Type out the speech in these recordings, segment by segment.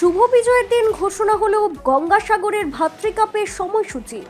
শুভ বিজয়ের দিন ঘোষণা হলো গঙ্গাসাগরের ভাতৃকাপের সময়সূচি।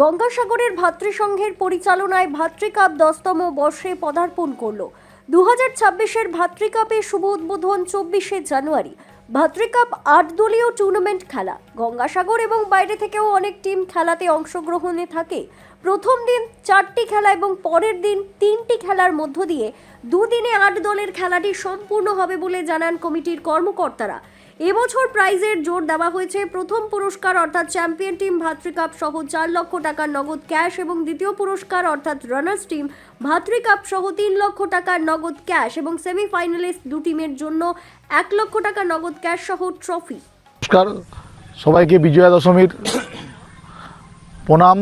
গঙ্গাসাগরের ভাতৃসংঘের পরিচালনায় ভাতৃকাপ দশতম বর্ষে পদার্পণ করল। দু হাজার ছাব্বিশের ভাতৃকাপের শুভ উদ্বোধন চব্বিশে জানুয়ারি। ভাতৃকাপ আট দলীয় টুর্নামেন্ট খেলা। গঙ্গাসাগর এবং বাইরে থেকেও অনেক টিম খেলাতে অংশগ্রহণে থাকে। প্রথম দিন চারটি খেলা এবং পরের দিন তিনটি খেলার মধ্য দিয়ে দুদিনে আট দলের খেলাটি সম্পূর্ণ হবে বলে জানান কমিটির কর্মকর্তারা। এবছর প্রাইজের জোর দেওয়া হয়েছে প্রথম পুরস্কার, অর্থাৎ চ্যাম্পিয়ন টিম ভাতৃকাপ সহ চার লক্ষ টাকার নগদ ক্যাশ এবং দ্বিতীয় পুরস্কার, অর্থাৎ রানার্স টিম ভাতৃকাপ সহ তিন লক্ষ টাকার নগদ ক্যাশ এবং সেমিফাইনালিস্ট দু টিমের জন্য এক লক্ষ টাকা নগদ ক্যাশ সহ ট্রফি। নমস্কার সবাইকে বিজয়া দশমীর প্রণাম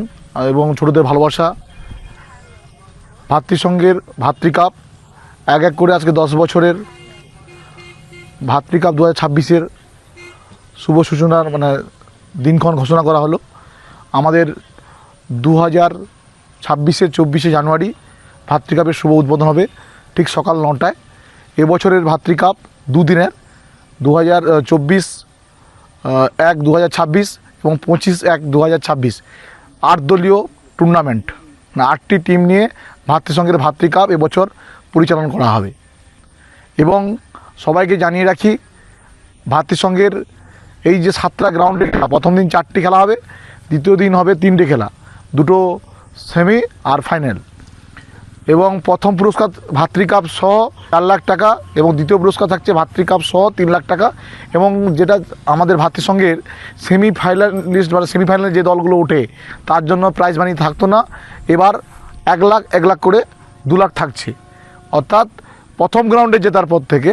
এবং ছোটদের ভালোবাসা। ভাতৃসংঘের ভাতৃকাপ, এক এক করে আজকে দশ বছরের ভাতৃকাপ দু হাজার ছাব্বিশের শুভ সূচনার মানে দিনক্ষণ ঘোষণা করা হলো। আমাদের দু হাজার ছাব্বিশের চব্বিশে জানুয়ারি ভাতৃকাপের শুভ উদ্বোধন হবে ঠিক সকাল নটায়। এবছরের ভাতৃকাপ দুদিনের দু হাজার চব্বিশ এক দু হাজার ছাব্বিশ এবং পঁচিশ এক দু হাজার ছাব্বিশ। আট দলীয় টুর্নামেন্ট না আটটি টিম নিয়ে ভাতৃসংঘের ভাতৃকাপ এবছর পরিচালনা করা হবে। এবং সবাইকে জানিয়ে রাখি ভাতৃসংঘের এই যে সাতটা গ্রাউন্ডের খেলা, প্রথম দিন চারটি খেলা হবে, দ্বিতীয় দিন হবে তিনটে খেলা, দুটো সেমি আর ফাইনাল এবং প্রথম পুরস্কার ভাতৃকাপ সহ চার লাখ টাকা এবং দ্বিতীয় পুরস্কার থাকছে ভাতৃকাপ সহ তিন লাখ টাকা এবং যেটা আমাদের ভাতৃসংঘের সেমিফাইনালিস্ট মানে সেমিফাইনালে যে দলগুলো ওঠে, তার জন্য প্রাইজ মানি থাকতো না, এবার এক লাখ এক লাখ করে দু লাখ থাকছে। অর্থাৎ প্রথম গ্রাউন্ডে জেতার পর থেকে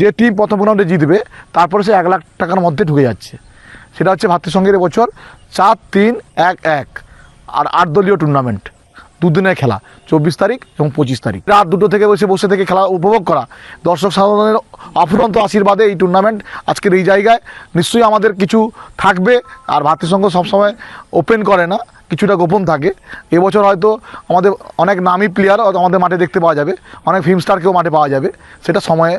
যে টিম প্রথম রাউন্ডে জিতবে, তারপরে সে এক লাখ টাকার মধ্যে ঢুকে যাচ্ছে। সেটা হচ্ছে ভাতৃসংঘের বছর চার তিন এক এক, আর আট দলীয় টুর্নামেন্ট দুদিনের খেলা, চব্বিশ তারিখ এবং পঁচিশ তারিখ। রাত দুটো থেকে বসে বসে থেকে খেলা উপভোগ করা। দর্শক সাধারণের অফুরন্ত আশীর্বাদে এই টুর্নামেন্ট আজকের এই জায়গায়। নিশ্চয়ই আমাদের কিছু থাকবে, আর ভাতৃসংঘ সবসময় ওপেন করে না, কিছুটা গোপন থাকে। এবছর হয়তো আমাদের অনেক নামি প্লেয়ার আমাদের মাঠে দেখতে পাওয়া যাবে, অনেক ফিল্ম স্টারকেও মাঠে পাওয়া যাবে। সেটা সময়ে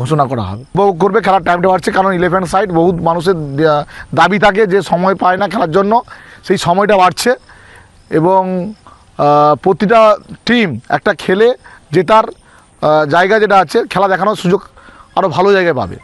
ঘোষণা করা হবে। উপভোগ করবে, খেলার টাইমটা বাড়ছে, কারণ ইলেভেন সাইড বহুত মানুষের দাবি থাকে যে সময় পায় না খেলার জন্য, সেই সময়টা বাড়ছে। এবং প্রতিটা টিম একটা খেলে জেতার জায়গা যেটা আছে, খেলা দেখানোর সুযোগ আরও ভালো জায়গায় পাবে।